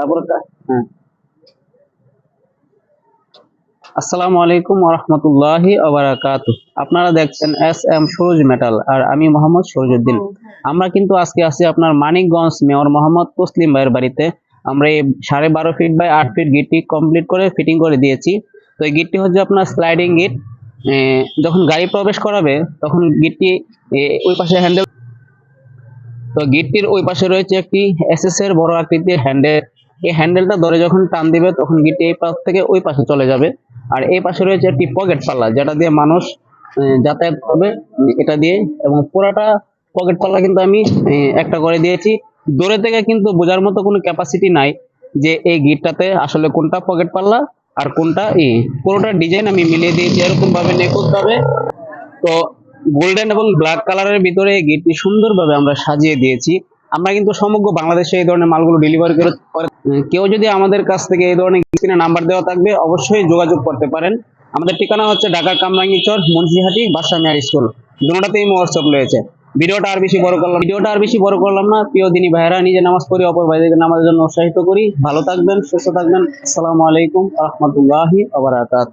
তারপরে হ্যাঁ। আসসালামু আলাইকুম রহমতুল্লাহি আবরাকাত আপনারা দেখছেন এস এম সুরজ মেটাল আর আমি মোহাম্মদ সুরজউদ্দিন। আমরা কিন্তু আজকে আছি আপনার মানিকগঞ্জ মেয়র মোহাম্মদ তসলিম ভাইয়ের বাড়িতে। আমরা এই সাড়ে বারো ফিট বাই আট ফিট গিটটি কমপ্লিট করে ফিটিং করে দিয়েছি। তো এই গিটটি হচ্ছে আপনার স্লাইডিং গিট যখন গাড়ি প্রবেশ করাবে তখন গিটটি ওই পাশে হ্যান্ডেল তো গিটটির ওই পাশে রয়েছে একটি এসএস এর বড় আকৃতির হ্যান্ডেল এই হ্যান্ডেলটা ধরে যখন টান দিবে, তখন গিটটি এই পাশ থেকে ওই পাশে চলে যাবে। আর এই পাশে রয়েছে একটি পকেট পাল্লা যেটা দিয়ে মানুষ যাতায়াত করবে, এটা দিয়ে। এবং পুরাটা পকেট পাল্লা কিন্তু আমি একটা করে দিয়েছি। দূরে থেকে কিন্তু বোঝার মতো কোনো ক্যাপাসিটি নাই যে এই গিটটাতে আসলে কোনটা পকেট পাল্লা আর কোনটা ই। পুরোটা ডিজাইন আমি মিলিয়ে দিয়েছি এরকম ভাবে নিখুঁত ভাবে। তো গোল্ডেন এবং ব্ল্যাক কালারের ভিতরে এই গেটটি সুন্দরভাবে আমরা সাজিয়ে দিয়েছি। আমরা কিন্তু সমগ্র বাংলাদেশে এই ধরনের মালগুলো ডেলিভারি করে কেউ যদি আমাদের কাছ থেকে এই ধরনের স্ক্রিনে নাম্বার দেওয়া থাকবে, অবশ্যই যোগাযোগ করতে পারেন। আমাদের ঠিকানা হচ্ছে ঢাকার কামরাঙ্গি চর, মুন্সিহাটি বাসা মেয়ার স্কুল দুটাতেই হোয়াটসঅ্যাপ রয়েছে। ভিডিওটা আর বেশি বড় করলাম ভিডিওটা আর বেশি বড় করলাম না, প্রিয় দিনই ভাইরা নিজে নামাজ পড়ি, অপর ভাইদেরকে নামাজের জন্য উৎসাহিত করি। ভালো থাকবেন, সুস্থ থাকবেন। আসসালামু আলাইকুম, রহমতুল্লাহি আবরাকাত